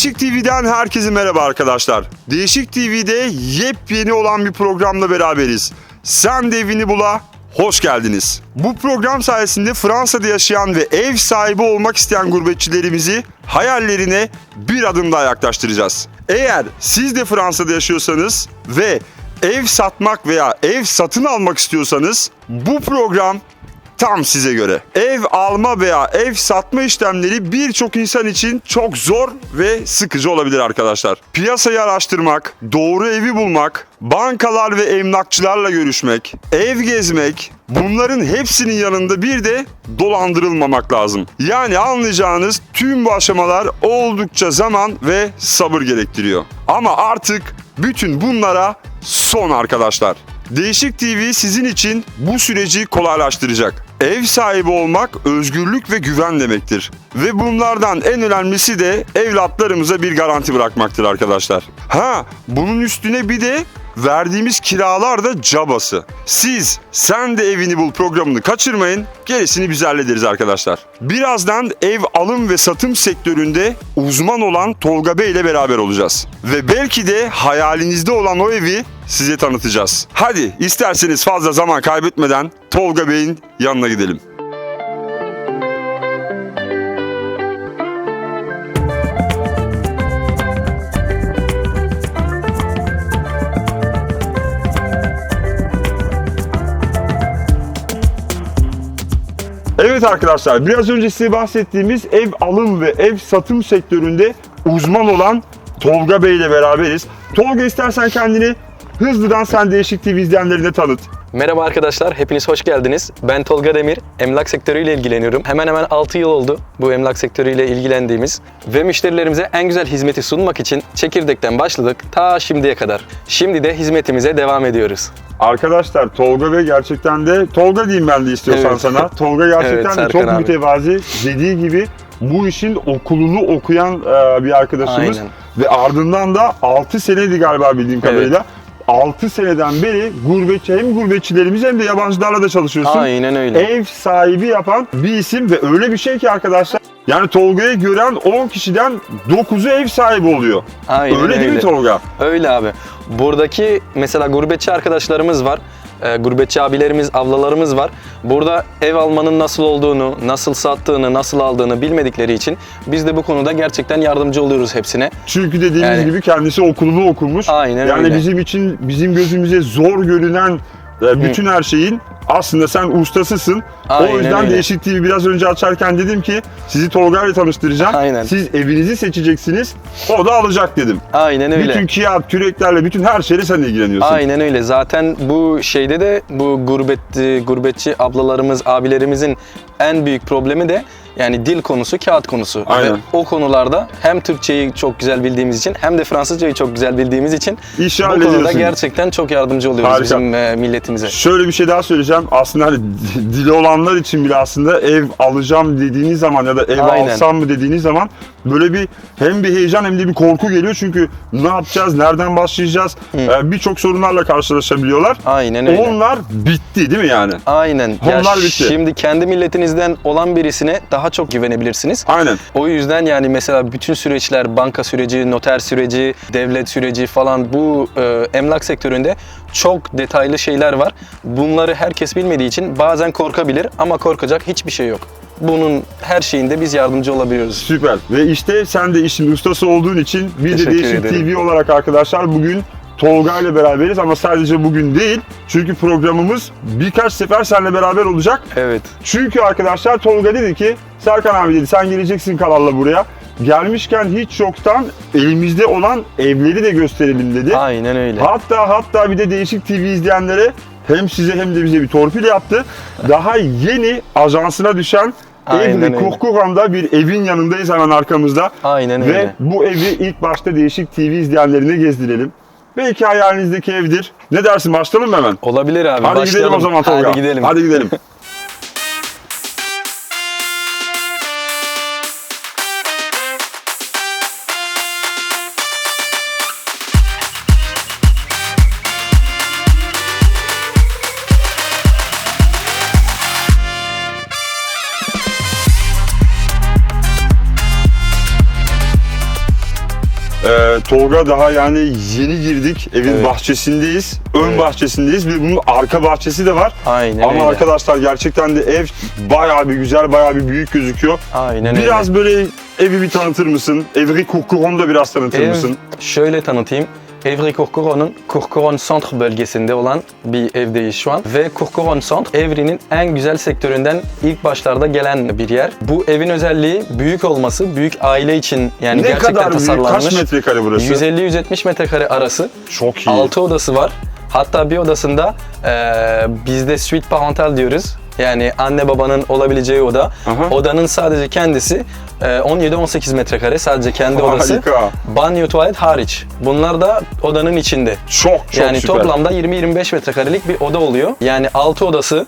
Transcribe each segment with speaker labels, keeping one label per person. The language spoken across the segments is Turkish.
Speaker 1: Değişik TV'den herkese merhaba arkadaşlar. Değişik TV'de yepyeni olan bir programla beraberiz. Sen de evini bula, hoş geldiniz. Bu program sayesinde Fransa'da yaşayan ve ev sahibi olmak isteyen gurbetçilerimizi hayallerine bir adım daha yaklaştıracağız. Eğer siz de Fransa'da yaşıyorsanız ve ev satmak veya ev satın almak istiyorsanız bu program tam size göre. Ev alma veya ev satma işlemleri birçok insan için çok zor ve sıkıcı olabilir arkadaşlar. Piyasayı araştırmak, doğru evi bulmak, bankalar ve emlakçılarla görüşmek, ev gezmek, bunların hepsinin yanında bir de dolandırılmamak lazım. Yani anlayacağınız tüm bu aşamalar oldukça zaman ve sabır gerektiriyor. Ama artık bütün bunlara son arkadaşlar. Değişik TV sizin için bu süreci kolaylaştıracak. Ev sahibi olmak özgürlük ve güven demektir. Ve bunlardan en önemlisi de evlatlarımıza bir garanti bırakmaktır arkadaşlar. Ha, bunun üstüne bir de verdiğimiz kiralar da cabası. Siz Sen de Evini Bul programını kaçırmayın. Gerisini biz hallederiz arkadaşlar. Birazdan ev alım ve satım sektöründe uzman olan Tolga Bey ile beraber olacağız. Ve belki de hayalinizde olan o evi size tanıtacağız. Hadi isterseniz fazla zaman kaybetmeden Tolga Bey'in yanına gidelim. Evet arkadaşlar biraz önce size bahsettiğimiz ev alım ve ev satım sektöründe uzman olan Tolga Bey ile beraberiz. Tolga istersen kendini hızlıdan sen Değişik TV izleyenlerine tanıt.
Speaker 2: Merhaba arkadaşlar, hepiniz hoş geldiniz. Ben Tolga Demir, emlak sektörüyle ilgileniyorum. Hemen hemen 6 yıl oldu bu emlak sektörüyle ilgilendiğimiz ve müşterilerimize en güzel hizmeti sunmak için çekirdekten başladık ta şimdiye kadar. Şimdi de hizmetimize devam ediyoruz.
Speaker 1: Arkadaşlar Tolga Bey gerçekten de Tolga diyeyim ben de istiyorsan
Speaker 2: Evet.
Speaker 1: sana. Tolga gerçekten
Speaker 2: Evet,
Speaker 1: de çok
Speaker 2: abi.
Speaker 1: mütevazi. Dediği gibi bu işin okulunu okuyan e, bir arkadaşımız
Speaker 2: Aynen.
Speaker 1: ve ardından da 6 seneydi galiba bildiğim kadarıyla. 6 seneden beri gurbetçi hem gurbetçilerimiz hem de yabancılarla da çalışıyorsun.
Speaker 2: Aynen öyle.
Speaker 1: Ev sahibi yapan bir isim ve öyle bir şey ki arkadaşlar yani Tolga'yı gören 10 kişiden 9'u ev sahibi oluyor.
Speaker 2: Aynen
Speaker 1: öyle değil mi Tolga?
Speaker 2: Öyle abi. Buradaki mesela gurbetçi arkadaşlarımız var. E, gurbetçi abilerimiz, ablalarımız var. Burada ev almanın nasıl olduğunu, nasıl sattığını, nasıl aldığını bilmedikleri için biz de bu konuda gerçekten yardımcı oluyoruz hepsine.
Speaker 1: Çünkü dediğimiz
Speaker 2: Yani-
Speaker 1: gibi kendisi okulunu okumuş.
Speaker 2: Aynen
Speaker 1: yani
Speaker 2: öyle.
Speaker 1: bizim için bizim gözümüze zor görünen e, bütün her şeyin aslında sen ustasısın. o
Speaker 2: Aynen
Speaker 1: yüzden
Speaker 2: öyle.
Speaker 1: Değişik TV biraz önce açarken dedim ki sizi Tolga ile tanıştıracağım.
Speaker 2: Aynen.
Speaker 1: Siz evinizi seçeceksiniz. O da alacak dedim.
Speaker 2: Aynen öyle.
Speaker 1: Bütün kağıt, küreklerle bütün her şeyle sen ilgileniyorsun.
Speaker 2: Aynen öyle. Zaten bu şeyde de bu gurbet gurbetçi ablalarımız, abilerimizin en büyük problemi de yani dil konusu, kağıt konusu.
Speaker 1: Aynen.
Speaker 2: Ve o konularda hem Türkçeyi çok güzel bildiğimiz için hem de Fransızcayı çok güzel bildiğimiz için
Speaker 1: İşi
Speaker 2: bu konuda
Speaker 1: hallediyorsun.
Speaker 2: gerçekten çok yardımcı oluyoruz
Speaker 1: Harika.
Speaker 2: bizim e, milletimize.
Speaker 1: Şöyle bir şey daha söyleyeceğim. Aslında hani dili olanlar için bile aslında ev alacağım dediğiniz zaman ya da ev
Speaker 2: Aynen.
Speaker 1: alsam mı dediğiniz zaman böyle bir hem bir heyecan hem de bir korku geliyor. Çünkü ne yapacağız, nereden başlayacağız? Ee, Birçok sorunlarla karşılaşabiliyorlar.
Speaker 2: Aynen öyle.
Speaker 1: Onlar bitti değil mi yani?
Speaker 2: Aynen. Ya
Speaker 1: Onlar bitti.
Speaker 2: Şimdi kendi milletinizden olan birisine daha çok güvenebilirsiniz.
Speaker 1: Aynen.
Speaker 2: O yüzden yani mesela bütün süreçler, banka süreci, noter süreci, devlet süreci falan bu e, emlak sektöründe çok detaylı şeyler var. Bunları herkes bilmediği için bazen korkabilir ama korkacak hiçbir şey yok. Bunun her şeyinde biz yardımcı olabiliyoruz.
Speaker 1: Süper. Ve işte sen de işin ustası olduğun için bir de
Speaker 2: ederim.
Speaker 1: TV olarak arkadaşlar bugün Tolga ile beraberiz ama sadece bugün değil. Çünkü programımız birkaç sefer seninle beraber olacak.
Speaker 2: Evet.
Speaker 1: Çünkü arkadaşlar Tolga dedi ki Serkan abi dedi sen geleceksin kanalla buraya. Gelmişken hiç yoktan elimizde olan evleri de gösterelim dedi.
Speaker 2: Aynen öyle.
Speaker 1: Hatta hatta bir de değişik TV izleyenlere hem size hem de bize bir torpil yaptı. Daha yeni ajansına düşen Evli
Speaker 2: öyle.
Speaker 1: Kurkuran'da bir evin yanındayız hemen arkamızda.
Speaker 2: Aynen
Speaker 1: Ve
Speaker 2: öyle.
Speaker 1: bu evi ilk başta değişik TV izleyenlerine gezdirelim. Belki hayalinizdeki evdir. Ne dersin başlayalım mı hemen?
Speaker 2: Olabilir abi.
Speaker 1: Hadi
Speaker 2: başlayalım.
Speaker 1: gidelim o zaman Tolga.
Speaker 2: Hadi gidelim.
Speaker 1: Hadi gidelim. Tolga daha yani yeni girdik. Evin
Speaker 2: Evet.
Speaker 1: bahçesindeyiz. Ön
Speaker 2: Evet.
Speaker 1: bahçesindeyiz ve bunun arka bahçesi de var.
Speaker 2: Aynen
Speaker 1: Ama
Speaker 2: öyle.
Speaker 1: arkadaşlar gerçekten de ev bayağı bir güzel, bayağı bir büyük gözüküyor.
Speaker 2: Aynen öyle.
Speaker 1: Biraz böyle evi bir tanıtır mısın? Evri Courcouron'u da biraz tanıtır
Speaker 2: Ev,
Speaker 1: mısın?
Speaker 2: şöyle tanıtayım. Evry Courcouron'un Courcouronne Centre bölgesinde olan bir evdeyiz şu an. Ve Courcouronne Centre Evry'nin en güzel sektöründen ilk başlarda gelen bir yer. Bu evin özelliği büyük olması, büyük aile için yani
Speaker 1: ne
Speaker 2: gerçekten
Speaker 1: kadar büyük?
Speaker 2: tasarlanmış.
Speaker 1: Kaç metrekare burası?
Speaker 2: 150-170 metrekare arası.
Speaker 1: Çok iyi.
Speaker 2: 6 odası var. Hatta bir odasında eee bizde suite parental diyoruz. Yani anne babanın olabileceği oda.
Speaker 1: Aha.
Speaker 2: Odanın sadece kendisi 17-18 metrekare sadece kendi odası.
Speaker 1: Harika.
Speaker 2: Banyo tuvalet hariç. Bunlar da odanın içinde.
Speaker 1: Çok çok
Speaker 2: yani
Speaker 1: süper.
Speaker 2: toplamda 20-25 metrekarelik bir oda oluyor. Yani 6 odası,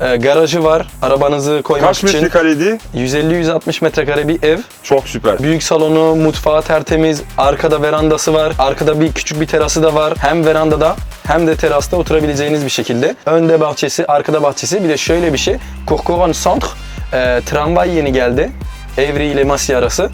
Speaker 2: eee, garajı var arabanızı koymak
Speaker 1: Kaç
Speaker 2: için.
Speaker 1: metrekareydi?
Speaker 2: 150-160 metrekare bir ev.
Speaker 1: Çok süper.
Speaker 2: Büyük salonu, mutfağı tertemiz, arkada verandası var, arkada bir küçük bir terası da var. Hem verandada hem de terasta oturabileceğiniz bir şekilde. Önde bahçesi, arkada bahçesi. Bir de şöyle bir şey, Courcouronne Centre, e, tramvay yeni geldi. Evri ile Masy arası.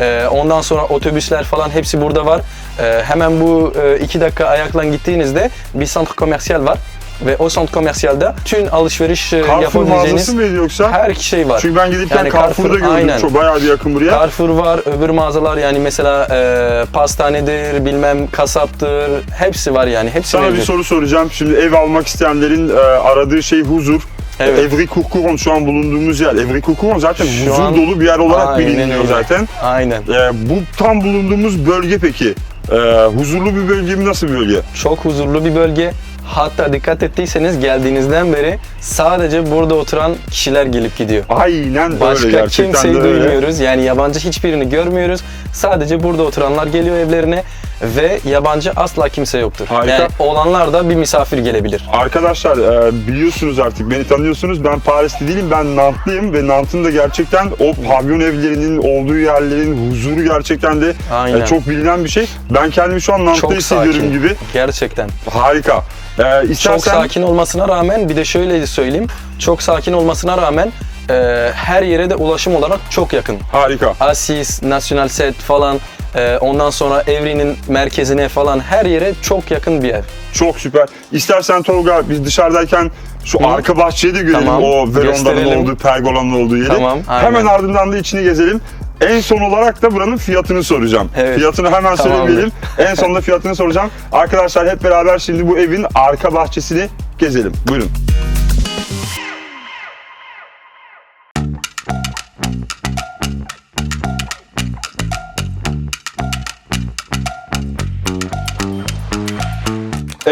Speaker 2: E, ondan sonra otobüsler falan hepsi burada var. E, hemen bu e, iki dakika ayakla gittiğinizde bir centre komersiyel var. Ve o centre komersiyelde tüm alışveriş e,
Speaker 1: Carrefour
Speaker 2: yapabileceğiniz
Speaker 1: mağazası mıydı yoksa?
Speaker 2: her şey var.
Speaker 1: Çünkü ben gidipken
Speaker 2: Yani
Speaker 1: Carrefour'da
Speaker 2: Carrefour,
Speaker 1: gördüm.
Speaker 2: aynen.
Speaker 1: Çok bayağı bir yakın buraya.
Speaker 2: Carrefour var, öbür mağazalar yani mesela e, pastanedir, bilmem kasaptır, hepsi var yani. Hepsi
Speaker 1: Sana bir
Speaker 2: mevcut.
Speaker 1: soru soracağım. Şimdi ev almak isteyenlerin e, aradığı şey huzur.
Speaker 2: Evet.
Speaker 1: Evri Courcouronne şu an bulunduğumuz yer. Evri Courcouronne zaten
Speaker 2: Şu
Speaker 1: huzur
Speaker 2: an-
Speaker 1: dolu bir yer olarak
Speaker 2: Aynen
Speaker 1: biliniyor
Speaker 2: öyle.
Speaker 1: zaten.
Speaker 2: Aynen.
Speaker 1: E, bu tam bulunduğumuz bölge peki? E, huzurlu bir bölge mi? Nasıl bir bölge?
Speaker 2: Çok huzurlu bir bölge. Hatta dikkat ettiyseniz geldiğinizden beri sadece burada oturan kişiler gelip gidiyor.
Speaker 1: Aynen
Speaker 2: Başka
Speaker 1: öyle gerçekten
Speaker 2: kimseyi duymuyoruz. Yani yabancı hiçbirini görmüyoruz. Sadece burada oturanlar geliyor evlerine ve yabancı asla kimse yoktur.
Speaker 1: Harika.
Speaker 2: Yani olanlar da bir misafir gelebilir.
Speaker 1: Arkadaşlar e, biliyorsunuz artık beni tanıyorsunuz. Ben Parisli değilim ben Nantlıyım ve Nant'ın da gerçekten o pavyon evlerinin olduğu yerlerin huzuru gerçekten de
Speaker 2: Aynen.
Speaker 1: e, çok bilinen bir şey. Ben kendimi şu an Nant'ta
Speaker 2: Çok
Speaker 1: hissediyorum
Speaker 2: sakin.
Speaker 1: gibi.
Speaker 2: Gerçekten.
Speaker 1: Harika. E,
Speaker 2: Çok
Speaker 1: istersen
Speaker 2: sakin olmasına rağmen bir de şöyle söyleyeyim. Çok sakin olmasına rağmen e, her yere de ulaşım olarak çok yakın.
Speaker 1: harika.
Speaker 2: Asis, National Set falan e, ondan sonra Evri'nin merkezine falan her yere çok yakın bir ev.
Speaker 1: Çok süper. İstersen Tolga biz dışarıdayken şu
Speaker 2: Hı.
Speaker 1: arka bahçeyi de görelim.
Speaker 2: Tamam,
Speaker 1: O
Speaker 2: gösterelim.
Speaker 1: olduğu, pergolanın olduğu yeri.
Speaker 2: Tamam, aynen.
Speaker 1: Hemen ardından da içini gezelim. En son olarak da buranın fiyatını soracağım.
Speaker 2: Evet.
Speaker 1: Fiyatını hemen
Speaker 2: Tamamdır.
Speaker 1: söylemeyelim. en sonunda fiyatını soracağım. Arkadaşlar hep beraber şimdi bu evin arka bahçesini gezelim. Buyurun.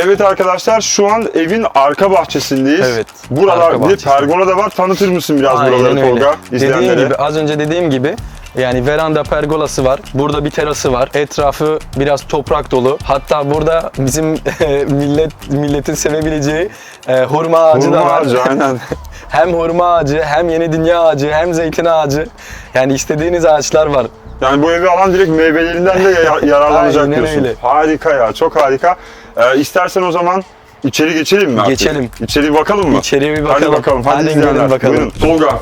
Speaker 1: Evet arkadaşlar şu an evin arka bahçesindeyiz.
Speaker 2: Evet,
Speaker 1: Buralar
Speaker 2: arka
Speaker 1: bir pergola da var. Tanıtır mısın biraz buraları Tolga
Speaker 2: Dediğim
Speaker 1: izleyenlere?
Speaker 2: gibi az önce dediğim gibi yani veranda pergolası var. Burada bir terası var. Etrafı biraz toprak dolu. Hatta burada bizim millet milletin sevebileceği e, hurma ağacı
Speaker 1: Hurma
Speaker 2: da var.
Speaker 1: ağacı aynen.
Speaker 2: hem hurma ağacı, hem yeni dünya ağacı, hem zeytin ağacı. Yani istediğiniz ağaçlar var.
Speaker 1: Yani bu evi alan direkt meyvelerinden de ya- yararlanacak
Speaker 2: Aynen
Speaker 1: diyorsun.
Speaker 2: öyle.
Speaker 1: Harika ya, çok harika. Ee, istersen o zaman içeri geçelim mi artık?
Speaker 2: Geçelim.
Speaker 1: İçeri bakalım mı?
Speaker 2: İçeriye bir
Speaker 1: Hadi
Speaker 2: bakalım.
Speaker 1: bakalım, hadi,
Speaker 2: Hadi gidelim bakalım.
Speaker 1: Buyurun. Tolga,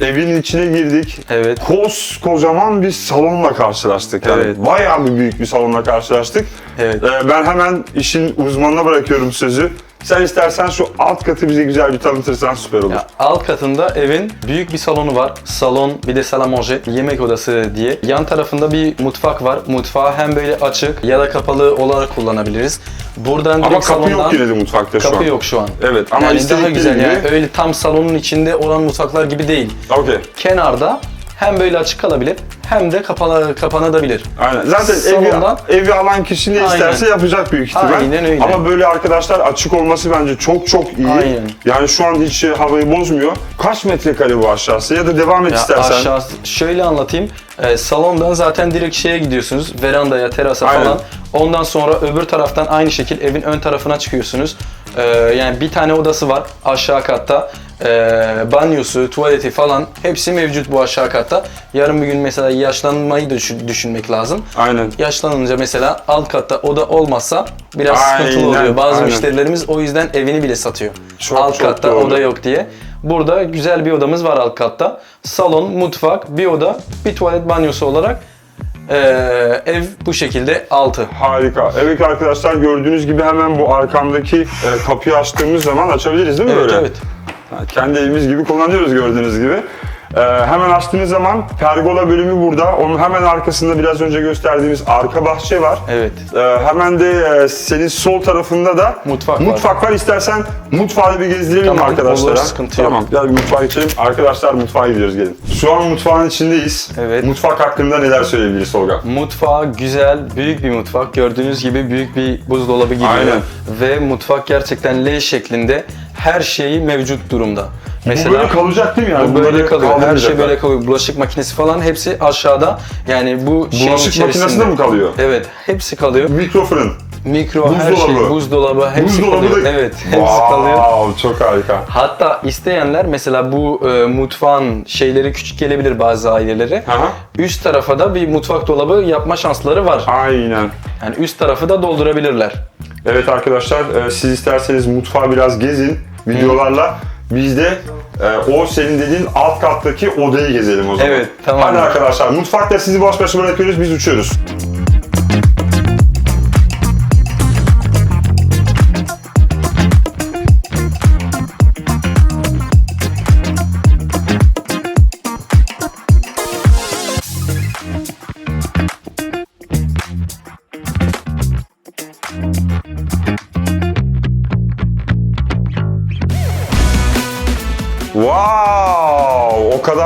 Speaker 1: evin içine girdik.
Speaker 2: Evet.
Speaker 1: Koskocaman bir salonla karşılaştık. Yani
Speaker 2: Evet.
Speaker 1: bayağı bir büyük bir salonla karşılaştık.
Speaker 2: Evet.
Speaker 1: Ee, ben hemen işin uzmanına bırakıyorum sözü. Sen istersen şu alt katı bize güzel bir tanıtırsan süper olur.
Speaker 2: Ya, alt katında evin büyük bir salonu var. Salon bir de salle manger, yemek odası diye. Yan tarafında bir mutfak var. Mutfağı hem böyle açık ya da kapalı olarak kullanabiliriz. Buradan
Speaker 1: Ama
Speaker 2: direkt
Speaker 1: kapı
Speaker 2: salondan
Speaker 1: yok yine de mutfakta şu an.
Speaker 2: kapı yok şu an.
Speaker 1: Evet ama
Speaker 2: yani daha güzel
Speaker 1: gibi.
Speaker 2: yani öyle tam salonun içinde olan mutfaklar gibi değil.
Speaker 1: Okey.
Speaker 2: Kenarda hem böyle açık kalabilir hem de kapalı kapanabilir.
Speaker 1: Aynen. Zaten
Speaker 2: Salondan-
Speaker 1: evi, evi alan kişi ne
Speaker 2: Aynen.
Speaker 1: isterse yapacak büyük ihtimal.
Speaker 2: Aynen öyle.
Speaker 1: Ama böyle arkadaşlar açık olması bence çok çok iyi.
Speaker 2: Aynen.
Speaker 1: Yani şu an hiç havayı bozmuyor. Kaç metrekare bu aşağısı ya da devam et
Speaker 2: Ya
Speaker 1: istersen.
Speaker 2: aşağısı şöyle anlatayım. Ee, salondan zaten direkt şeye gidiyorsunuz. Verandaya, terasa
Speaker 1: Aynen.
Speaker 2: falan. Ondan sonra öbür taraftan aynı şekil evin ön tarafına çıkıyorsunuz. Ee, yani bir tane odası var aşağı katta. Ee, banyosu, tuvaleti falan hepsi mevcut bu aşağı katta. Yarın bir gün mesela yaşlanmayı da düşün- düşünmek lazım.
Speaker 1: Aynen.
Speaker 2: Yaşlanınca mesela alt katta oda olmazsa biraz sıkıntılı
Speaker 1: Aynen,
Speaker 2: oluyor. Bazı
Speaker 1: aynen.
Speaker 2: müşterilerimiz o yüzden evini bile satıyor.
Speaker 1: Çok,
Speaker 2: alt
Speaker 1: çok
Speaker 2: katta
Speaker 1: doğru.
Speaker 2: oda yok diye. Burada güzel bir odamız var alt katta. Salon, mutfak, bir oda, bir tuvalet banyosu olarak Ee, ev bu şekilde 6.
Speaker 1: Harika. Evet arkadaşlar gördüğünüz gibi hemen bu arkamdaki e, kapıyı açtığımız zaman açabiliriz değil mi
Speaker 2: Evet
Speaker 1: böyle?
Speaker 2: evet.
Speaker 1: Kendi evimiz gibi kullanıyoruz gördüğünüz gibi. Ee, hemen açtığınız zaman pergola bölümü burada. Onun hemen arkasında biraz önce gösterdiğimiz arka bahçe var.
Speaker 2: Evet.
Speaker 1: Ee, hemen de e, senin sol tarafında da
Speaker 2: Mutfak var.
Speaker 1: mutfak var. İstersen mutfağı bir gezdirelim
Speaker 2: Tamam,
Speaker 1: arkadaşlara.
Speaker 2: olur, sıkıntı yok.
Speaker 1: Tamam, gel bir mutfağa geçelim. Arkadaşlar mutfağa gidiyoruz gelin. Şu an mutfağın içindeyiz.
Speaker 2: Evet.
Speaker 1: Mutfak hakkında neler söyleyebiliriz Tolga?
Speaker 2: Mutfağı güzel, büyük bir mutfak. Gördüğünüz gibi büyük bir buzdolabı gibi.
Speaker 1: Aynen.
Speaker 2: Ve mutfak gerçekten L şeklinde her şeyi mevcut durumda.
Speaker 1: Bu böyle kalacak değil mi yani?
Speaker 2: Bu böyle kalıyor. Her şey böyle kalıyor. Bulaşık makinesi falan hepsi aşağıda. Yani bu şeyin
Speaker 1: Bulaşık
Speaker 2: içerisinde.
Speaker 1: makinesi de mi kalıyor?
Speaker 2: Evet, hepsi kalıyor.
Speaker 1: Mikrofırın.
Speaker 2: Mikro, her
Speaker 1: Buzdolabı.
Speaker 2: şey, buzdolabı, hepsi
Speaker 1: Buzdolabı
Speaker 2: kalıyor.
Speaker 1: da...
Speaker 2: Evet, hepsi
Speaker 1: wow,
Speaker 2: kalıyor.
Speaker 1: çok harika.
Speaker 2: Hatta isteyenler mesela bu e, mutfağın şeyleri küçük gelebilir bazı ailelere.
Speaker 1: Aha.
Speaker 2: Üst tarafa da bir mutfak dolabı yapma şansları var.
Speaker 1: Aynen.
Speaker 2: Yani üst tarafı da doldurabilirler.
Speaker 1: Evet arkadaşlar e, siz isterseniz mutfağı biraz gezin videolarla. Biz de e, o senin dediğin alt kattaki odayı gezelim o zaman.
Speaker 2: Evet, tamam.
Speaker 1: Hadi arkadaşlar mutfakta sizi baş başa bırakıyoruz biz uçuyoruz.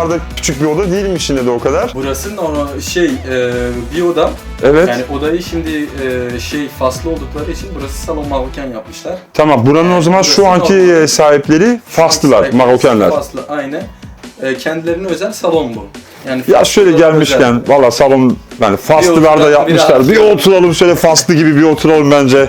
Speaker 1: Kadar da küçük bir oda değilmiş yine de o kadar.
Speaker 2: Burası normal şey e, bir oda.
Speaker 1: Evet.
Speaker 2: Yani odayı şimdi e, şey faslı oldukları için burası salon mahoken yapmışlar.
Speaker 1: Tamam buranın o zaman şu anki
Speaker 2: normal.
Speaker 1: e, sahipleri Faslılar,
Speaker 2: Evet,
Speaker 1: Marokenler.
Speaker 2: Faslı aynen. E, kendilerine özel salon bu. Yani
Speaker 1: Ya şöyle gelmişken valla salon yani Faslılar da
Speaker 2: oturalım,
Speaker 1: yapmışlar.
Speaker 2: biraz.
Speaker 1: Bir oturalım şöyle Faslı gibi bir oturalım bence.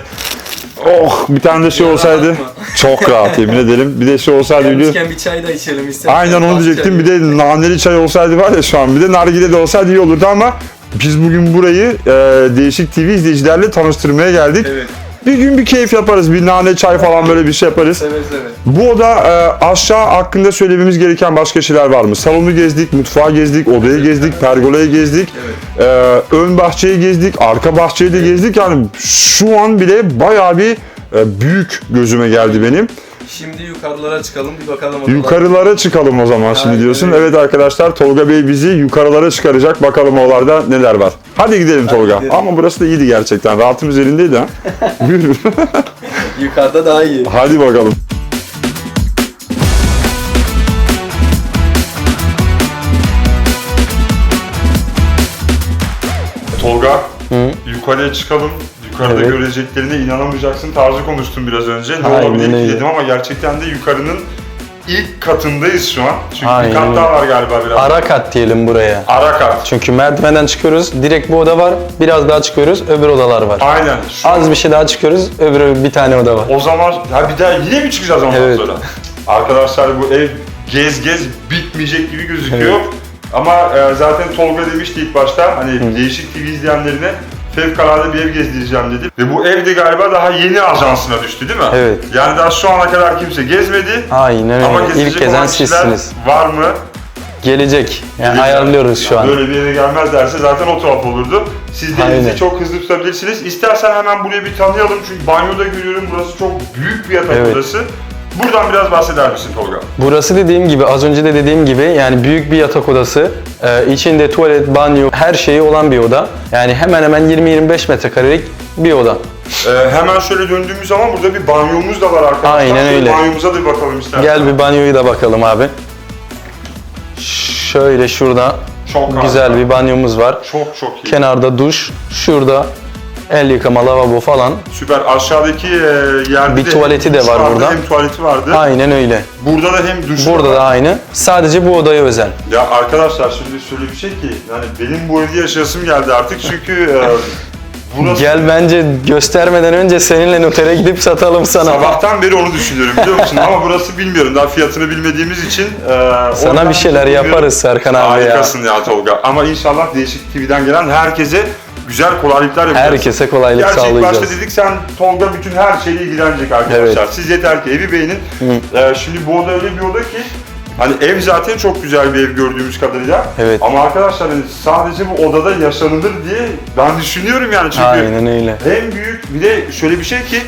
Speaker 1: Oh bir tane de şey olsaydı çok rahat yemin ederim. Bir de şey olsaydı biliyor.
Speaker 2: Bir çay da içelim istersen.
Speaker 1: Aynen onu diyecektim. Bir de naneli çay olsaydı var ya şu an. Bir de nargile de olsaydı iyi olurdu ama biz bugün burayı e, Değişik TV izleyicilerle tanıştırmaya geldik.
Speaker 2: Evet.
Speaker 1: Bir gün bir keyif yaparız. Bir nane çay falan böyle bir şey yaparız.
Speaker 2: Seve seve.
Speaker 1: Bu oda e, aşağı hakkında söylememiz gereken başka şeyler var mı? Salonu gezdik, mutfağı gezdik, odayı gezdik, pergolayı gezdik. E, ön bahçeyi gezdik, arka bahçeyi de gezdik. Yani şu an bile bayağı bir e, büyük gözüme geldi benim.
Speaker 2: Şimdi yukarılara çıkalım bir bakalım. odalara.
Speaker 1: Yukarılara çıkalım o zaman şimdi
Speaker 2: Aynen
Speaker 1: diyorsun.
Speaker 2: öyle.
Speaker 1: Evet arkadaşlar Tolga Bey bizi yukarılara çıkaracak. Bakalım oralarda neler var. Hadi gidelim Tolga.
Speaker 2: gidelim.
Speaker 1: Ama burası da iyiydi gerçekten. Rahatımız elindeydi ha. Buyurun.
Speaker 2: Yukarıda daha iyi.
Speaker 1: Hadi bakalım. Tolga, yukarıya çıkalım. Yukarıda
Speaker 2: Evet.
Speaker 1: göreceklerine inanamayacaksın tarzı konuştum biraz önce. Ne
Speaker 2: Aynen
Speaker 1: olabilir ki dedim ama gerçekten de yukarının ilk katındayız şu an. Çünkü bir
Speaker 2: Aynen
Speaker 1: kat
Speaker 2: öyle.
Speaker 1: daha var galiba biraz.
Speaker 2: Ara kat diyelim buraya.
Speaker 1: Ara kat.
Speaker 2: Çünkü merdivenden çıkıyoruz. Direkt bu oda var. Biraz daha çıkıyoruz. Öbür odalar var.
Speaker 1: Aynen. Şu
Speaker 2: Az bir şey daha çıkıyoruz. Öbürü bir tane oda var.
Speaker 1: O zaman ha bir daha yine mi çıkacağız ondan
Speaker 2: Evet.
Speaker 1: sonra? Arkadaşlar bu ev gez gez bitmeyecek gibi gözüküyor. Ama e, zaten Tolga demişti ilk başta hani değişik TV izleyenlerine fevkalade bir ev gezdireceğim dedi. Ve bu ev de galiba daha yeni ajansına düştü değil mi?
Speaker 2: Evet.
Speaker 1: Yani daha şu ana kadar kimse gezmedi.
Speaker 2: Aynen
Speaker 1: Ama
Speaker 2: öyle.
Speaker 1: gezecek
Speaker 2: İlk gezen sizsiniz.
Speaker 1: var mı?
Speaker 2: Gelecek. Yani
Speaker 1: Gelecek.
Speaker 2: ayarlıyoruz şu an.
Speaker 1: Böyle bir yere gelmezlerse zaten o tuhaf olurdu. Siz de elinizi çok hızlı tutabilirsiniz. İstersen hemen burayı bir tanıyalım çünkü banyoda görüyorum burası çok büyük bir yatak
Speaker 2: Evet.
Speaker 1: odası. Buradan biraz bahseder misin Tolga?
Speaker 2: Burası dediğim gibi az önce de dediğim gibi yani büyük bir yatak odası. Ee, içinde tuvalet, banyo, her şeyi olan bir oda. Yani hemen hemen 20-25 metrekarelik bir oda.
Speaker 1: Ee, hemen şöyle döndüğümüz zaman burada bir banyomuz da var arkadaşlar.
Speaker 2: Aynen
Speaker 1: Şöyle
Speaker 2: öyle.
Speaker 1: Banyomuza da bir bakalım istersen.
Speaker 2: Gel bir banyoyu da bakalım abi. Şöyle şurada
Speaker 1: Çok
Speaker 2: güzel
Speaker 1: harika.
Speaker 2: bir banyomuz var.
Speaker 1: Çok çok iyi.
Speaker 2: Kenarda duş, şurada el yıkama, lavabo falan.
Speaker 1: Süper. Aşağıdaki e, yerde
Speaker 2: Bir
Speaker 1: de
Speaker 2: tuvaleti de
Speaker 1: duş
Speaker 2: var
Speaker 1: vardı,
Speaker 2: burada.
Speaker 1: Hem tuvaleti vardı.
Speaker 2: Aynen öyle.
Speaker 1: Burada da hem duş
Speaker 2: Burada da aynı. Sadece bu odaya özel.
Speaker 1: Ya arkadaşlar şimdi şöyle bir şey ki yani benim bu evde yaşasım geldi artık çünkü e, burası
Speaker 2: Gel bence göstermeden önce seninle notere gidip satalım sana.
Speaker 1: Sabahtan beri onu düşünüyorum biliyor musun? Ama burası bilmiyorum. Daha fiyatını bilmediğimiz için. e,
Speaker 2: Sana bir şeyler
Speaker 1: bilmiyorum.
Speaker 2: yaparız Serkan abi ya.
Speaker 1: Harikasın ya. Tolga. Ama inşallah Değişik TV'den gelen herkese güzel kolaylıklar yapacağız.
Speaker 2: Herkese kolaylık
Speaker 1: Gerçi ilk
Speaker 2: sağlayacağız.
Speaker 1: başta dedik sen Tolga bütün her şeyle ilgilenecek arkadaşlar.
Speaker 2: Evet.
Speaker 1: Siz yeter ki evi beğenin. E, şimdi bu oda öyle bir oda ki Hani ev zaten çok güzel bir ev gördüğümüz kadarıyla.
Speaker 3: Evet.
Speaker 1: Ama arkadaşlar hani sadece bu odada yaşanılır diye ben düşünüyorum yani çünkü
Speaker 3: Aynen öyle.
Speaker 1: hem büyük bir de şöyle bir şey ki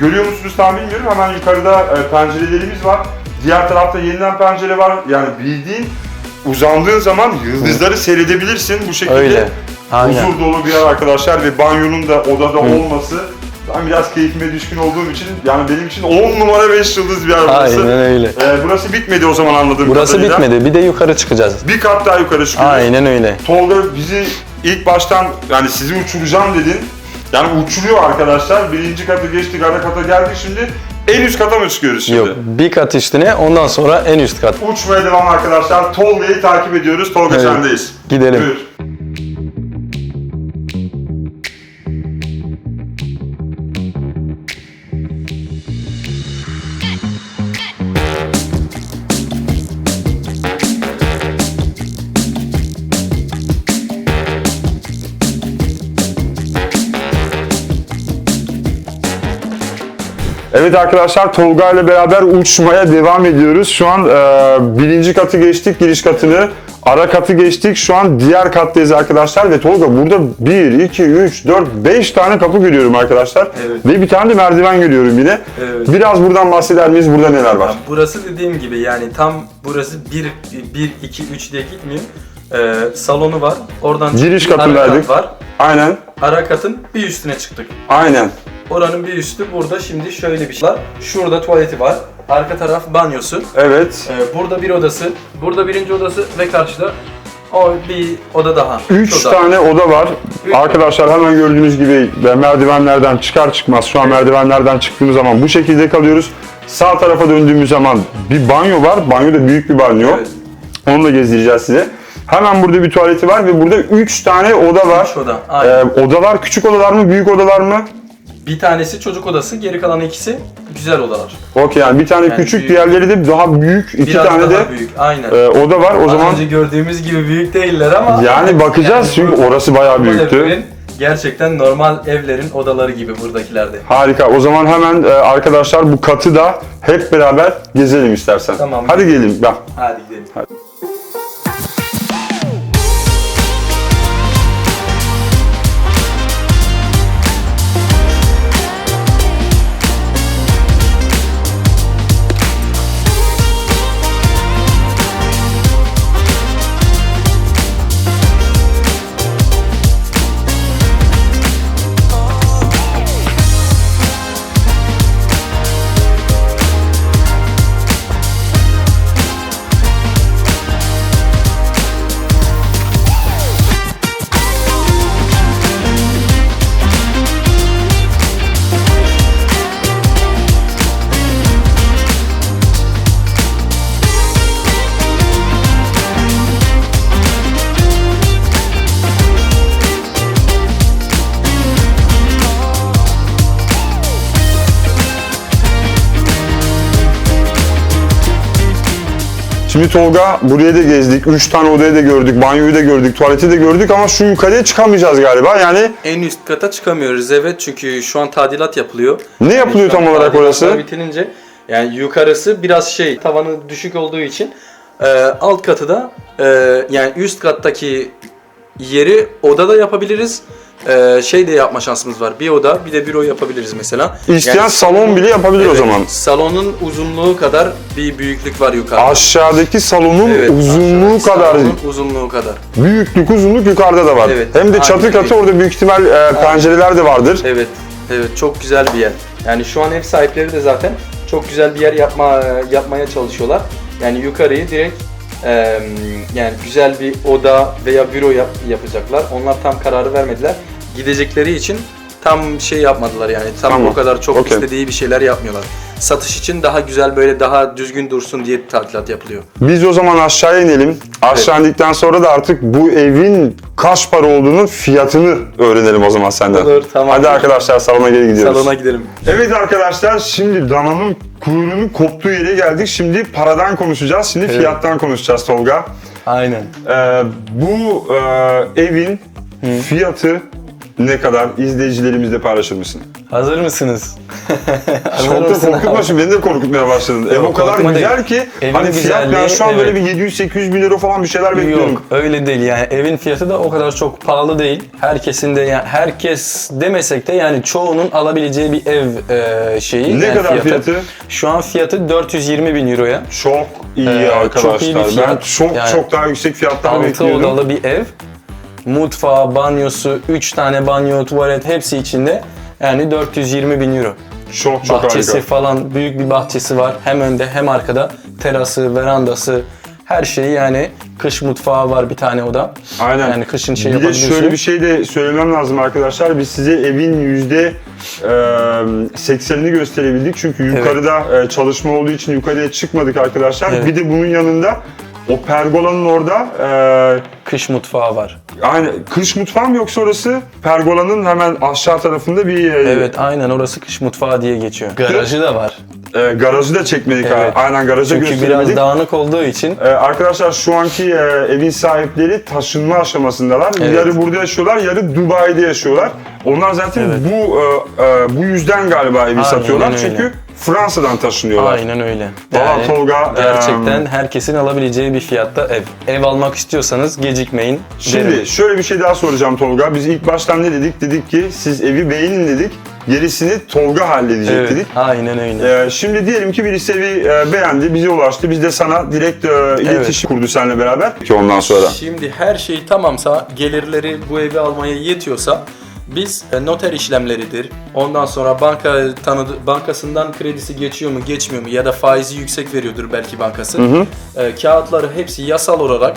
Speaker 1: görüyor musunuz tam bilmiyorum hemen yukarıda e, pencerelerimiz var. Diğer tarafta yeniden pencere var. Yani bildiğin uzandığın zaman yıldızları seyredebilirsin bu şekilde.
Speaker 3: Öyle. Aynen.
Speaker 1: Huzur dolu bir yer arkadaşlar ve banyonun da odada olması ben biraz keyfime düşkün olduğum için yani benim için 10 numara 5 yıldız bir yer burası.
Speaker 3: Aynen öyle.
Speaker 1: Ee, burası bitmedi o zaman anladığım
Speaker 3: Burası
Speaker 1: kadarıyla.
Speaker 3: bitmedi. Bir de yukarı çıkacağız.
Speaker 1: Bir kat daha yukarı çıkıyoruz.
Speaker 3: Aynen öyle.
Speaker 1: Tolga bizi ilk baştan yani sizi uçuracağım dedin. Yani uçuruyor arkadaşlar. Birinci katı geçtik, ara kata geldik şimdi. En üst kata mı çıkıyoruz şimdi?
Speaker 3: Yok. Bir kat üstüne ondan sonra en üst kat.
Speaker 1: Uçmaya devam arkadaşlar. Tolga'yı takip ediyoruz. Tolga
Speaker 3: Evet.
Speaker 1: sendeyiz.
Speaker 3: Gidelim.
Speaker 1: Buyur. Evet arkadaşlar Tolga ile beraber uçmaya devam ediyoruz. Şu an e, birinci katı geçtik, giriş katını. Ara katı geçtik. Şu an diğer kattayız arkadaşlar ve Tolga burada 1, 2, 3, 4, 5 tane kapı görüyorum arkadaşlar.
Speaker 2: Evet.
Speaker 1: Ve bir tane de merdiven görüyorum yine.
Speaker 2: Evet.
Speaker 1: Biraz buradan bahseder miyiz? Burada neler var?
Speaker 2: Burası dediğim gibi yani tam burası 1 1 2 3 diye gitmiyor. Ee, salonu var. Oradan
Speaker 1: Giriş
Speaker 2: çıktık, ara
Speaker 1: katındaydık.
Speaker 2: kat var.
Speaker 1: Aynen,
Speaker 2: Ara katın bir üstüne çıktık.
Speaker 1: aynen.
Speaker 2: Oranın bir üstü burada şimdi şöyle bir şey var. Şurada tuvaleti var. Arka taraf banyosu.
Speaker 1: Evet.
Speaker 2: Ee, burada bir odası. Burada birinci odası ve karşıda o bir oda daha.
Speaker 1: 3
Speaker 2: Üç oda.
Speaker 1: tane oda var.
Speaker 2: Üç
Speaker 1: Arkadaşlar hemen gördüğünüz gibi ve merdivenlerden çıkar çıkmaz şu an merdivenlerden çıktığımız zaman bu şekilde kalıyoruz. Sağ tarafa döndüğümüz zaman bir banyo var. Banyo da büyük bir banyo.
Speaker 2: Evet.
Speaker 1: Onu da gezdireceğiz size. Hemen burada bir tuvaleti var ve burada 3 tane oda var.
Speaker 2: Üç oda.
Speaker 1: Ee,
Speaker 2: Aynen.
Speaker 1: odalar küçük odalar mı, büyük odalar mı?
Speaker 2: bir tanesi çocuk odası, geri kalan ikisi güzel odalar.
Speaker 1: Okey yani bir tane
Speaker 2: Yani
Speaker 1: küçük,
Speaker 2: büyük.
Speaker 1: diğerleri de daha büyük. iki
Speaker 2: Biraz
Speaker 1: tane
Speaker 2: daha
Speaker 1: de
Speaker 2: büyük. Aynen.
Speaker 1: e, oda var. O
Speaker 2: Az
Speaker 1: zaman
Speaker 2: önce gördüğümüz gibi büyük değiller ama
Speaker 1: yani bakacağız
Speaker 2: Yani
Speaker 1: çünkü
Speaker 2: bu-
Speaker 1: orası bayağı
Speaker 2: bu
Speaker 1: büyüktü.
Speaker 2: evlerin gerçekten normal evlerin odaları gibi buradakilerde.
Speaker 1: Harika. O zaman hemen e, arkadaşlar bu katı da hep beraber gezelim istersen.
Speaker 2: Tamam.
Speaker 1: Hadi gelin. Gel.
Speaker 2: Hadi gidelim.
Speaker 1: Şimdi Tolga buraya da gezdik. 3 tane odayı da gördük. Banyoyu da gördük. Tuvaleti de gördük ama şu yukarıya çıkamayacağız galiba. Yani
Speaker 2: En üst kata çıkamıyoruz evet çünkü şu an tadilat yapılıyor.
Speaker 1: ne yapılıyor tam olarak
Speaker 2: tadilatlar
Speaker 1: orası?
Speaker 2: bitirince yani yukarısı biraz şey tavanı düşük olduğu için e, alt katı da e, yani üst kattaki yeri odada yapabiliriz. E, şey de yapma şansımız var. Bir oda bir de büro yapabiliriz mesela.
Speaker 1: İsteyen
Speaker 2: Yani
Speaker 1: salon bile yapabilir o
Speaker 2: Evet,
Speaker 1: zaman.
Speaker 2: Salonun uzunluğu kadar bir büyüklük var yukarıda.
Speaker 1: Aşağıdaki salonun
Speaker 2: Evet,
Speaker 1: uzunluğu
Speaker 2: aşağıdaki
Speaker 1: kadar,
Speaker 2: salonun uzunluğu kadar.
Speaker 1: büyüklük uzunluk yukarıda da var.
Speaker 2: Evet,
Speaker 1: Hem de çatı
Speaker 2: aynen
Speaker 1: katı
Speaker 2: öyle.
Speaker 1: orada büyük ihtimal e, pencereler de vardır.
Speaker 2: Evet, evet çok güzel bir yer. Yani şu an ev sahipleri de zaten çok güzel bir yer yapma yapmaya çalışıyorlar. Yani yukarıyı direkt e, yani güzel bir oda veya büro yap, yapacaklar. Onlar tam kararı vermediler. Gidecekleri için tam şey yapmadılar yani. Tam
Speaker 1: Tamam,
Speaker 2: o kadar çok
Speaker 1: okey.
Speaker 2: istediği bir şeyler yapmıyorlar. Satış için daha güzel böyle daha düzgün dursun diye tadilat yapılıyor.
Speaker 1: Biz o zaman aşağıya inelim. Aşağı indikten sonra da artık bu evin kaç para olduğunun fiyatını öğrenelim o zaman senden.
Speaker 2: Olur, tamam.
Speaker 1: Hadi arkadaşlar salona geri gidiyoruz.
Speaker 2: Salona gidelim.
Speaker 1: Evet arkadaşlar şimdi dananın kuyruğunun koptuğu yere geldik. Şimdi paradan konuşacağız. Şimdi fiyattan konuşacağız Tolga.
Speaker 3: Aynen.
Speaker 1: Ee, bu e, evin fiyatı ne kadar izleyicilerimizle paylaşır mısın?
Speaker 2: Hazır mısınız? Hazır
Speaker 1: Çok da korkutma şimdi beni de korkutmaya başladın. Ev o kadar güzel
Speaker 2: değil.
Speaker 1: ki
Speaker 2: Evin
Speaker 1: hani fiyat ben şu an böyle
Speaker 2: evet.
Speaker 1: bir 700-800 bin euro falan bir şeyler bekliyorum.
Speaker 2: Yok öyle değil yani evin fiyatı da o kadar çok pahalı değil. Herkesin de yani herkes demesek de yani çoğunun alabileceği bir ev e, şeyi.
Speaker 1: Ne
Speaker 2: yani
Speaker 1: kadar fiyatı?
Speaker 2: Şu an fiyatı 420 bin euroya.
Speaker 1: Çok iyi
Speaker 2: Ee,
Speaker 1: arkadaşlar.
Speaker 2: çok iyi bir
Speaker 1: ben
Speaker 2: fiyat.
Speaker 1: çok
Speaker 2: Yani
Speaker 1: çok daha yüksek fiyatlar
Speaker 2: 6
Speaker 1: bekliyordum.
Speaker 2: odalı bir ev. Mutfağı, banyosu, 3 tane banyo, tuvalet hepsi içinde. Yani 420 bin euro.
Speaker 1: Çok çok
Speaker 2: bahçesi
Speaker 1: harika.
Speaker 2: falan büyük bir bahçesi var. Hem önde hem arkada. Terası, verandası her şeyi yani kış mutfağı var bir tane oda.
Speaker 1: Aynen.
Speaker 2: Yani kışın şey
Speaker 1: bir de şöyle bir şey de söylemem lazım arkadaşlar. Biz size evin yüzde e, 80'ini gösterebildik. Çünkü yukarıda e, çalışma olduğu için yukarıya çıkmadık arkadaşlar.
Speaker 2: Evet.
Speaker 1: Bir de bunun yanında o pergolanın orada e,
Speaker 2: Kış mutfağı var.
Speaker 1: aynı kış mutfağı mı yoksa orası pergolanın hemen aşağı tarafında bir e,
Speaker 2: Evet aynen orası kış mutfağı diye geçiyor. Garajı da var.
Speaker 1: e, garajı da çekmedik.
Speaker 2: Evet.
Speaker 1: ha. Aynen garajı
Speaker 2: Çünkü
Speaker 1: gösteremedik.
Speaker 2: biraz dağınık olduğu için
Speaker 1: Ee, arkadaşlar şu anki e, evin sahipleri taşınma aşamasındalar.
Speaker 2: Evet.
Speaker 1: Yarı burada yaşıyorlar, yarı Dubai'de yaşıyorlar. Onlar zaten
Speaker 2: Evet.
Speaker 1: bu e, e, bu yüzden galiba evi satıyorlar.
Speaker 2: öyle.
Speaker 1: Çünkü Fransa'dan taşınıyorlar.
Speaker 2: aynen öyle.
Speaker 1: Valla Tolga,
Speaker 2: gerçekten
Speaker 1: em,
Speaker 2: herkesin alabileceği bir fiyatta ev. Ev almak istiyorsanız gecikmeyin.
Speaker 1: Şimdi
Speaker 2: derim.
Speaker 1: şöyle bir şey daha soracağım Tolga. Biz ilk baştan ne dedik? Dedik ki siz evi beğenin dedik. Gerisini Tolga halledecek
Speaker 2: Evet,
Speaker 1: dedik.
Speaker 2: aynen öyle.
Speaker 1: Ee, şimdi diyelim ki birisi evi e, beğendi, bize ulaştı. Biz de sana direkt e, iletişim kurdu seninle beraber. Ki ondan sonra.
Speaker 4: Şimdi her şey tamamsa, gelirleri bu evi almaya yetiyorsa biz e, noter işlemleridir. Ondan sonra banka tanıdı bankasından kredisi geçiyor mu, geçmiyor mu ya da faizi yüksek veriyordur belki bankası. E, kağıtları hepsi yasal olarak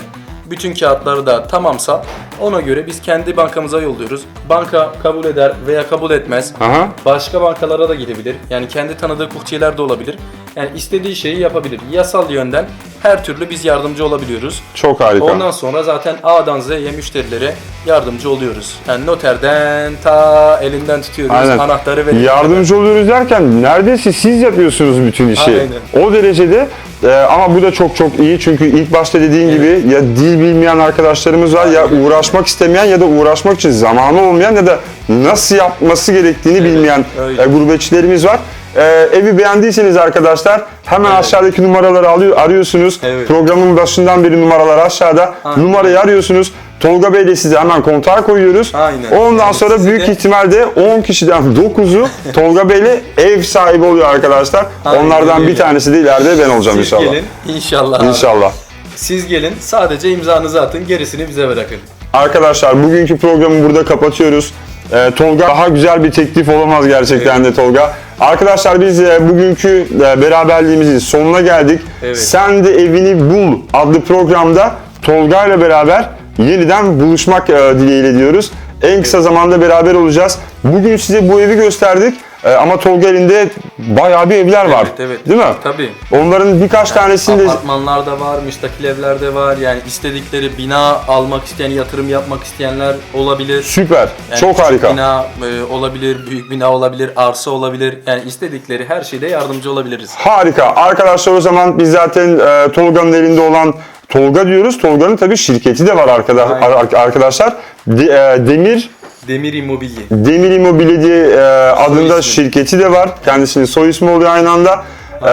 Speaker 4: bütün kağıtları da tamamsa ona göre biz kendi bankamıza yolluyoruz. Banka kabul eder veya kabul etmez.
Speaker 1: Aha.
Speaker 4: Başka bankalara da gidebilir. Yani kendi tanıdığı kurtiyeler de olabilir. Yani istediği şeyi yapabilir. Yasal yönden her türlü biz yardımcı olabiliyoruz.
Speaker 1: Çok harika.
Speaker 4: Ondan sonra zaten A'dan Z'ye müşterilere yardımcı oluyoruz. Yani noterden ta elinden tutuyoruz,
Speaker 1: Aynen.
Speaker 4: anahtarı veriyoruz.
Speaker 1: Yardımcı oluyoruz derken neredeyse siz yapıyorsunuz bütün işi.
Speaker 4: Aynen.
Speaker 1: O derecede e, ama bu da çok çok iyi çünkü ilk başta dediğin gibi ya dil bilmeyen arkadaşlarımız var ya uğraşmak istemeyen ya da uğraşmak için zamanı olmayan ya da nasıl yapması gerektiğini bilmeyen
Speaker 4: öyle.
Speaker 1: e, gurbetçilerimiz var. E, evi beğendiyseniz arkadaşlar hemen aşağıdaki numaraları alıyor, arıyorsunuz.
Speaker 4: Evet.
Speaker 1: Programın başından beri numaralar aşağıda.
Speaker 4: Aynen.
Speaker 1: Numarayı arıyorsunuz. Tolga Bey ile size hemen kontağa koyuyoruz.
Speaker 4: Aynen.
Speaker 1: Ondan
Speaker 4: Yani
Speaker 1: sonra büyük
Speaker 4: de-
Speaker 1: ihtimalle 10 kişiden 9'u Tolga Bey'le ev sahibi oluyor arkadaşlar.
Speaker 4: Aynen
Speaker 1: Onlardan bir tanesi de ileride ben olacağım
Speaker 4: Siz
Speaker 1: inşallah.
Speaker 4: gelin inşallah.
Speaker 1: İnşallah.
Speaker 4: Siz gelin sadece imzanızı atın gerisini bize bırakın.
Speaker 1: Arkadaşlar bugünkü programı burada kapatıyoruz. Ee, Tolga daha güzel bir teklif olamaz gerçekten de Tolga. Arkadaşlar biz e, bugünkü e, beraberliğimizin sonuna geldik.
Speaker 4: Evet.
Speaker 1: Sen de evini bul adlı programda Tolga ile beraber yeniden buluşmak e, dileğiyle diyoruz. En kısa zamanda beraber olacağız. Bugün size bu evi gösterdik. E, ama Tolga elinde bayağı bir evler var.
Speaker 4: Evet, evet.
Speaker 1: Değil mi?
Speaker 4: Tabii.
Speaker 1: Onların birkaç tanesini de
Speaker 4: Apartmanlarda var, müstakil evlerde var. Yani istedikleri bina almak isteyen, yatırım yapmak isteyenler olabilir.
Speaker 1: süper.
Speaker 4: Yani
Speaker 1: Çok harika.
Speaker 4: bina e, olabilir, büyük bina olabilir, arsa olabilir. Yani istedikleri her şeyde yardımcı olabiliriz.
Speaker 1: Harika. Arkadaşlar o zaman biz zaten e, Tolga'nın elinde olan Tolga diyoruz. Tolga'nın tabii şirketi de var arkada, ar- arkadaşlar. De- e, Demir
Speaker 4: Demir İmobilye.
Speaker 1: Demir İmobilya diye e, adında
Speaker 4: ismi.
Speaker 1: şirketi de var. Kendisinin soy ismi oluyor aynı anda. E,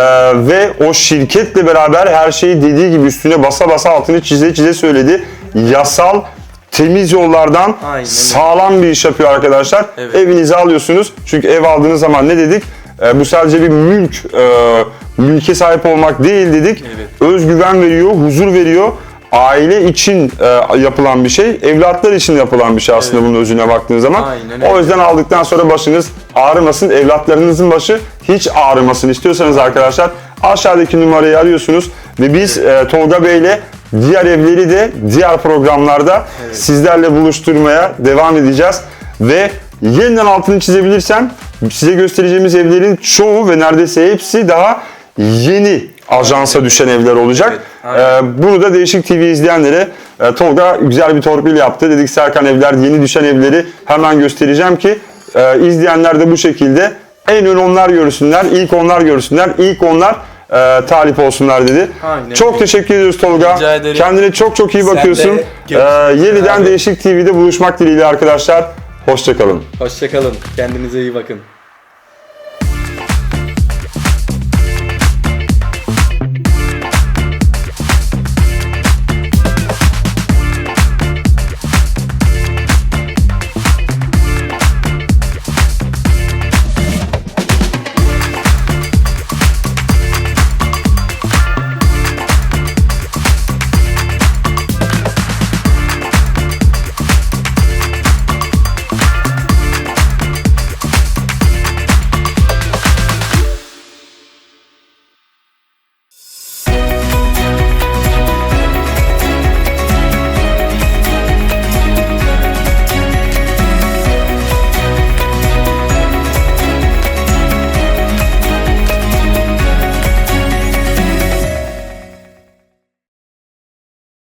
Speaker 1: ve o şirketle beraber her şeyi dediği gibi üstüne basa basa altını çize çize söyledi. Yasal temiz yollardan
Speaker 4: Aynen
Speaker 1: sağlam bir iş yapıyor arkadaşlar.
Speaker 4: Evet.
Speaker 1: Evinizi alıyorsunuz. Çünkü ev aldığınız zaman ne dedik? E, bu sadece bir mülk, e, mülke sahip olmak değil dedik.
Speaker 4: Evet.
Speaker 1: Özgüven veriyor, huzur veriyor. Aile için e, yapılan bir şey, evlatlar için yapılan bir şey aslında bunun özüne baktığın zaman.
Speaker 4: Aynen
Speaker 1: o yüzden aldıktan sonra başınız ağrımasın, evlatlarınızın başı hiç ağrımasın istiyorsanız arkadaşlar aşağıdaki numarayı arıyorsunuz ve biz e, Tolga Bey'le diğer evleri de diğer programlarda sizlerle buluşturmaya devam edeceğiz. Ve yeniden altını çizebilirsem size göstereceğimiz evlerin çoğu ve neredeyse hepsi daha yeni ajansa düşen evler olacak.
Speaker 4: Evet.
Speaker 1: Ee, bunu da Değişik TV izleyenlere e, Tolga güzel bir torpil yaptı. Dedik Serkan Evler yeni düşen evleri hemen göstereceğim ki e, izleyenler de bu şekilde en ön onlar görsünler, ilk onlar görsünler, ilk onlar e, talip olsunlar dedi.
Speaker 4: Aynen.
Speaker 1: Çok teşekkür ediyoruz Tolga.
Speaker 4: Rica ederim.
Speaker 1: Kendine çok çok iyi
Speaker 4: Sen de
Speaker 1: bakıyorsun. Ee, yeniden
Speaker 4: Abi.
Speaker 1: Değişik TV'de buluşmak dileğiyle arkadaşlar. Hoşçakalın.
Speaker 4: Hoşçakalın. Kendinize iyi bakın.